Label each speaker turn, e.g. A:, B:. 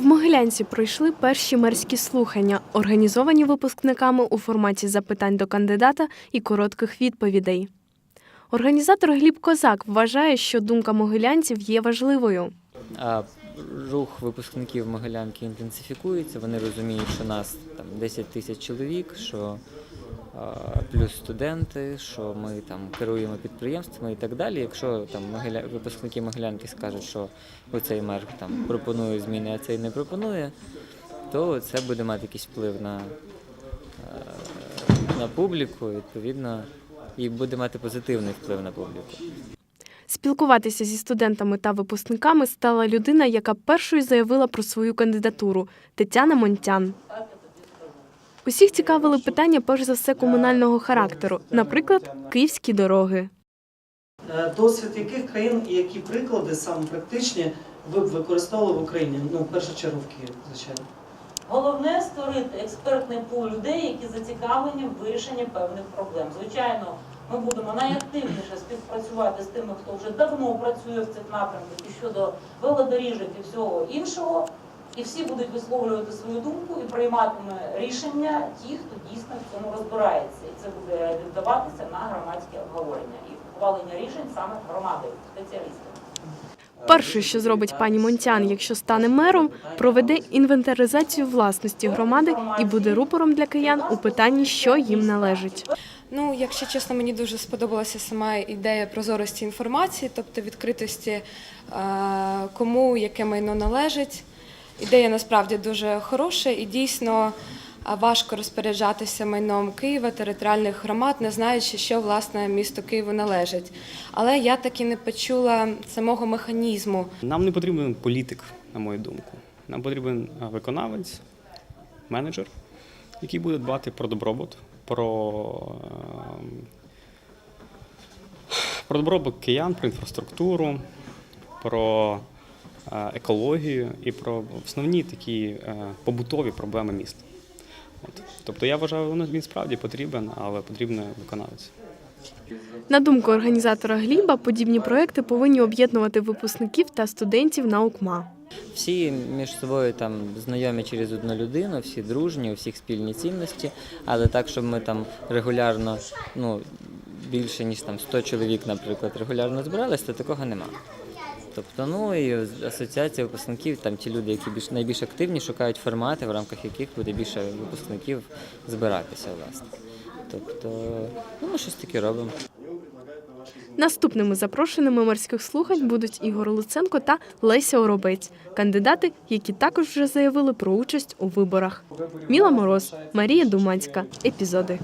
A: В Могилянці пройшли перші мерські слухання, організовані випускниками у форматі запитань до кандидата і коротких відповідей. Організатор Гліб Козак вважає, що думка могилянців є важливою.
B: Рух випускників Могилянки інтенсифікується. Вони розуміють, що нас там 10 тисяч чоловік, що плюс студенти, що ми там керуємо підприємствами і так далі. Якщо там Могиля... випускники Могилянки скажуть, що оцей мер там пропонує зміни, а цей не пропонує, то це буде мати якийсь вплив на, е, на публіку, відповідно, і буде мати позитивний вплив на публіку.
A: Спілкуватися зі студентами та випускниками стала людина, яка першою заявила про свою кандидатуру Тетяна Монтян. Усіх цікавили питання, перш за все, комунального характеру, наприклад, київські дороги.
C: Е, Досвід яких країн і які приклади саме практичні ви б використовували в Україні? Ну, в першу чергу в Києві, звичайно.
D: Головне створити експертний пул людей, які зацікавлені в вирішенні певних проблем. Звичайно, ми будемо найактивніше співпрацювати з тими, хто вже давно працює в цих напрямках і щодо велодоріжок і всього іншого. І всі будуть висловлювати свою думку і прийматиме рішення ті, хто дійсно в цьому розбирається. І це буде віддаватися на громадське обговорення і ухвалення рішень саме громадою, спеціалістами.
A: Перше, що зробить пані Монтян, якщо стане мером, проведе інвентаризацію власності громади і буде рупором для киян у питанні, що їм належить.
E: Ну, якщо чесно, мені дуже сподобалася сама ідея прозорості інформації, тобто відкритості, е, кому яке майно належить. Ідея насправді дуже хороша і дійсно важко розпоряджатися майном Києва, територіальних громад, не знаючи, що власне місто Києву належить. Але я так і не почула самого механізму.
F: Нам не потрібен політик, на мою думку. Нам потрібен виконавець, менеджер, який буде дбати про добробут, про, про добробут киян, про інфраструктуру, про екологію і про основні такі е, побутові проблеми міста. От. Тобто я вважаю, воно- він справді потрібен, але потрібен виконавець.
A: На думку організатора Гліба, подібні проекти повинні об'єднувати випускників та студентів наукма.
B: Всі між собою там знайомі через одну людину, всі дружні, у всіх спільні цінності, але так, щоб ми там регулярно, ну більше ніж там 100 чоловік, наприклад, регулярно збиралися, то такого нема. Тобто, ну і асоціація випускників, там ті люди, які більш найбільш активні, шукають формати, в рамках яких буде більше випускників збиратися, власне. Тобто, ну ми щось таке робимо.
A: Наступними запрошеними морських слухань будуть Ігор Луценко та Леся Оробець, кандидати, які також вже заявили про участь у виборах. Міла Мороз, Марія Думанська. Епізоди.